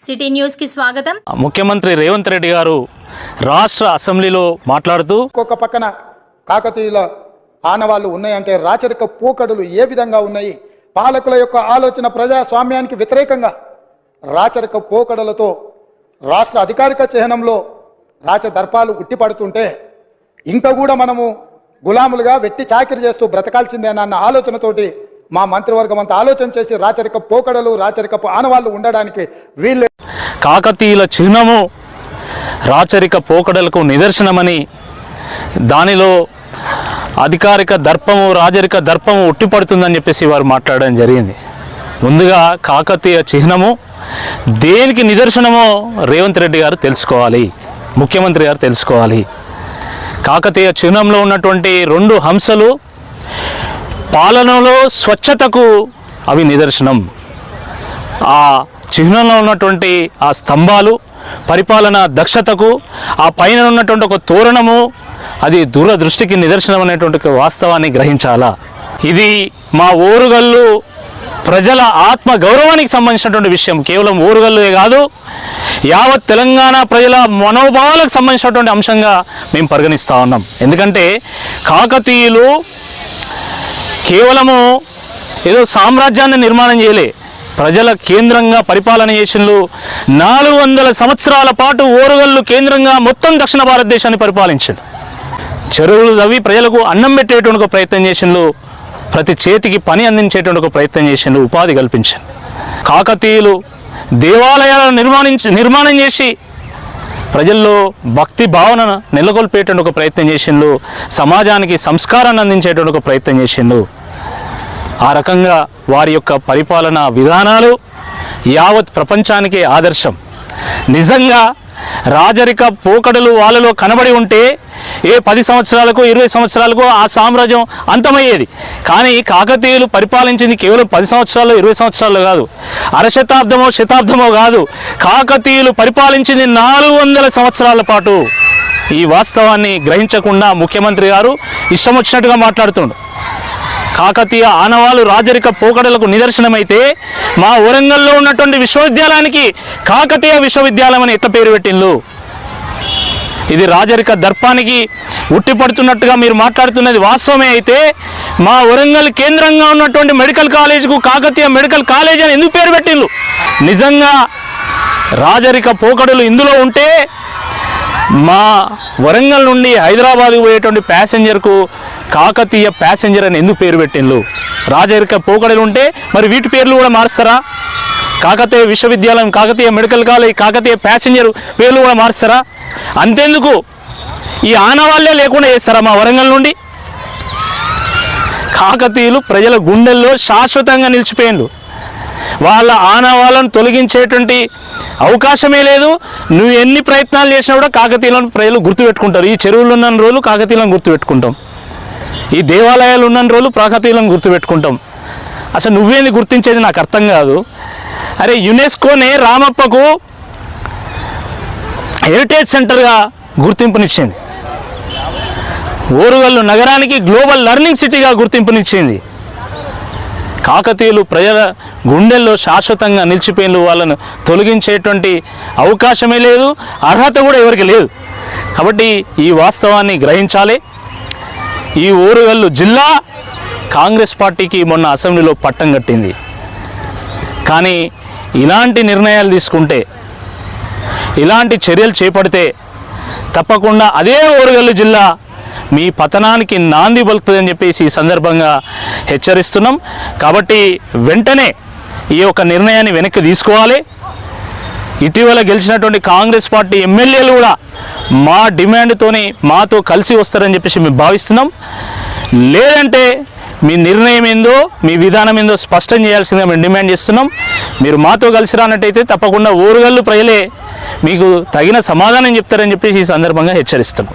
City న్యూస్కి స్వాగతం ముఖ్యమంత్రి రేవంత్ రెడ్డి గారు రాష్ట్ర అసెంబ్లీలో మాట్లాడుతూ ఇంకొక పక్కన కాకతీయుల ఆనవాళ్ళు ఉన్నాయంటే రాచరిక పోకడులు ఏ విధంగా ఉన్నాయి? పాలకుల యొక్క ఆలోచన ప్రజాస్వామ్యానికి వ్యతిరేకంగా రాచరిక పోకడలతో రాష్ట్ర అధికారిక చిహ్నంలో రాచదర్పాలు ఉట్టిపడుతుంటే ఇంకా కూడా మనము గులాములుగా వెట్టి చాకిరి చేస్తూ బ్రతకాల్సిందేనన్న ఆలోచనతోటి మా మంత్రివర్గం అంతా ఆలోచన చేసి రాచరిక పోకడలు రాచరికపు ఆనవాళ్ళు ఉండడానికి వీళ్ళు కాకతీయుల చిహ్నము రాచరిక పోకడలకు నిదర్శనమని దానిలో అధికారిక దర్పము రాజరిక దర్పము ఉట్టిపడుతుందని చెప్పేసి వారు మాట్లాడడం జరిగింది. ముందుగా కాకతీయ చిహ్నము దేనికి నిదర్శనమో రేవంత్ రెడ్డి గారు తెలుసుకోవాలి ముఖ్యమంత్రి గారు తెలుసుకోవాలి. కాకతీయ చిహ్నంలో ఉన్నటువంటి రెండు హంసలు పాలనలో స్వచ్ఛతకు అవి నిదర్శనం. ఆ చిహ్నంలో ఉన్నటువంటి ఆ స్తంభాలు పరిపాలన దక్షతకు ఆ పైన ఉన్నటువంటి ఒక తోరణము అది దూరదృష్టికి నిదర్శనం అనేటువంటి వాస్తవాన్ని గ్రహించాలా? ఇది మా ఓరుగల్లు ప్రజల ఆత్మ గౌరవానికి సంబంధించినటువంటి విషయం. కేవలం ఊరుగల్లే కాదు యావత్ తెలంగాణ ప్రజల మనోభావాలకు సంబంధించినటువంటి అంశంగా మేము పరిగణిస్తూ ఉన్నాం. ఎందుకంటే కాకతీయులు కేవలము ఏదో సామ్రాజ్యాన్ని నిర్మాణం చేయలే. ప్రజల కేంద్రంగా పరిపాలన చేసినలు నాలుగు వందల సంవత్సరాల పాటు ఓరుగల్లు కేంద్రంగా మొత్తం దక్షిణ భారతదేశాన్ని పరిపాలించాడు చెరువులు తవ్వి ప్రజలకు అన్నం పెట్టేటువంటి ఒక ప్రయత్నం చేసినలు ప్రతి చేతికి పని అందించేటువంటి ఒక ప్రయత్నం చేసిండ్రు. ఉపాధి కల్పించారు కాకతీయులు దేవాలయాలను నిర్మాణించి నిర్మాణం చేసి ప్రజల్లో భక్తి భావన నెలకొల్పేటువంటి ఒక ప్రయత్నం చేసిండు సమాజానికి సంస్కారాన్ని అందించేటువంటి ఒక ప్రయత్నం చేసిండు ఆ రకంగా వారి యొక్క పరిపాలనా విధానాలు యావత్ ప్రపంచానికి ఆదర్శం. నిజంగా రాజరిక పోకడలు వాళ్ళలో కనబడి ఉంటే ఏ పది సంవత్సరాలకు ఇరవై సంవత్సరాలకు ఆ సామ్రాజ్యం అంతమయ్యేది. కానీ కాకతీయులు పరిపాలించింది కేవలం పది సంవత్సరాలు ఇరవై సంవత్సరాలు కాదు. అరశతాబ్దమో శతాబ్దమో కాదు. కాకతీయులు పరిపాలించింది నాలుగు వందల సంవత్సరాల పాటు. ఈ వాస్తవాన్ని గ్రహించకుండా ముఖ్యమంత్రి గారు ఇష్టం వచ్చినట్టుగా మాట్లాడుతుండు. కాకతీయ ఆనవాలు రాజరిక పోకడలకు నిదర్శనమైతే మా వరంగల్లో ఉన్నటువంటి విశ్వవిద్యాలయానికి కాకతీయ విశ్వవిద్యాలయం అని ఎత్త పేరు పెట్టిండ్రు ఇది రాజరిక దర్పానికి ఉట్టిపడుతున్నట్టుగా మీరు మాట్లాడుతున్నది వాస్తవమే అయితే మా వరంగల్ కేంద్రంగా ఉన్నటువంటి మెడికల్ కాలేజీకు కాకతీయ మెడికల్ కాలేజ్ అని ఎందుకు పేరు పెట్టిండ్రు నిజంగా రాజరిక పోకడలు ఇందులో ఉంటే మా వరంగల్ నుండి హైదరాబాద్కు పోయేటువంటి ప్యాసింజర్కు కాకతీయ ప్యాసింజర్ అని ఎందుకు పేరు పెట్టిండ్రు రాజరిక పోకడలు ఉంటే మరి వీటి పేర్లు కూడా మారుస్తారా? కాకతీయ విశ్వవిద్యాలయం Kakatiya medical college Kakatiya passenger పేర్లు కూడా మారుస్తారా? అంతెందుకు? ఈ ఆనవాళ్ళే లేకుండా చేస్తారా మా వరంగల్ నుండి? కాకతీయులు ప్రజల గుండెల్లో శాశ్వతంగా నిలిచిపోయిండు వాళ్ళ ఆనవాళ్ళను తొలగించేటువంటి అవకాశమే లేదు. నువ్వు ఎన్ని ప్రయత్నాలు చేసినా కూడా కాకతీయులను ప్రజలు గుర్తుపెట్టుకుంటారు. ఈ చెరువులు ఉన్న రోజులు కాకతీయులను గుర్తుపెట్టుకుంటాం. ఈ దేవాలయాలు ఉన్న రోజులు ప్రాకతీయులను గుర్తుపెట్టుకుంటాం. అసలు నువ్వేంది గుర్తించేది నాకు అర్థం కాదు. అరే యునెస్కోనే రామప్పకు హెరిటేజ్ సెంటర్గా గుర్తింపునిచ్చింది. ఓరుగల్లు నగరానికి గ్లోబల్ లర్నింగ్ సిటీగా గుర్తింపునిచ్చింది. కాకతీయులు ప్రజల గుండెల్లో శాశ్వతంగా నిలిచిపోయిన వాళ్ళను తొలగించేటువంటి అవకాశమే లేదు అర్హత కూడా ఎవరికి లేదు. కాబట్టి ఈ వాస్తవాన్ని గ్రహించాలి. ఈ ఊరుగల్లు జిల్లా కాంగ్రెస్ పార్టీకి మొన్న అసెంబ్లీలో పట్టం కట్టింది. కానీ ఇలాంటి నిర్ణయాలు తీసుకుంటే ఇలాంటి చర్యలు చేపడితే తప్పకుండా అదే ఓరుగల్లు జిల్లా మీ పతనానికి నాంది పలుకుతుందని చెప్పేసి ఈ సందర్భంగా హెచ్చరిస్తున్నాం. కాబట్టి వెంటనే ఈ యొక్క నిర్ణయాన్ని వెనక్కి తీసుకోవాలి. ఇటీవల గెలిచినటువంటి కాంగ్రెస్ పార్టీ ఎమ్మెల్యేలు కూడా మా డిమాండ్తోని మాతో కలిసి వస్తారని చెప్పేసి మేము భావిస్తున్నాం. లేదంటే మీ నిర్ణయం ఏందో మీ విధానం ఏందో స్పష్టం చేయాల్సిందిగా మేము డిమాండ్ చేస్తున్నాం. మీరు మాతో కలిసి రానట్టయితే తప్పకుండా ఓరుగల్లు ప్రజలే మీకు తగిన సమాధానం చెప్తారని చెప్పేసి ఈ సందర్భంగా హెచ్చరిస్తున్నాం.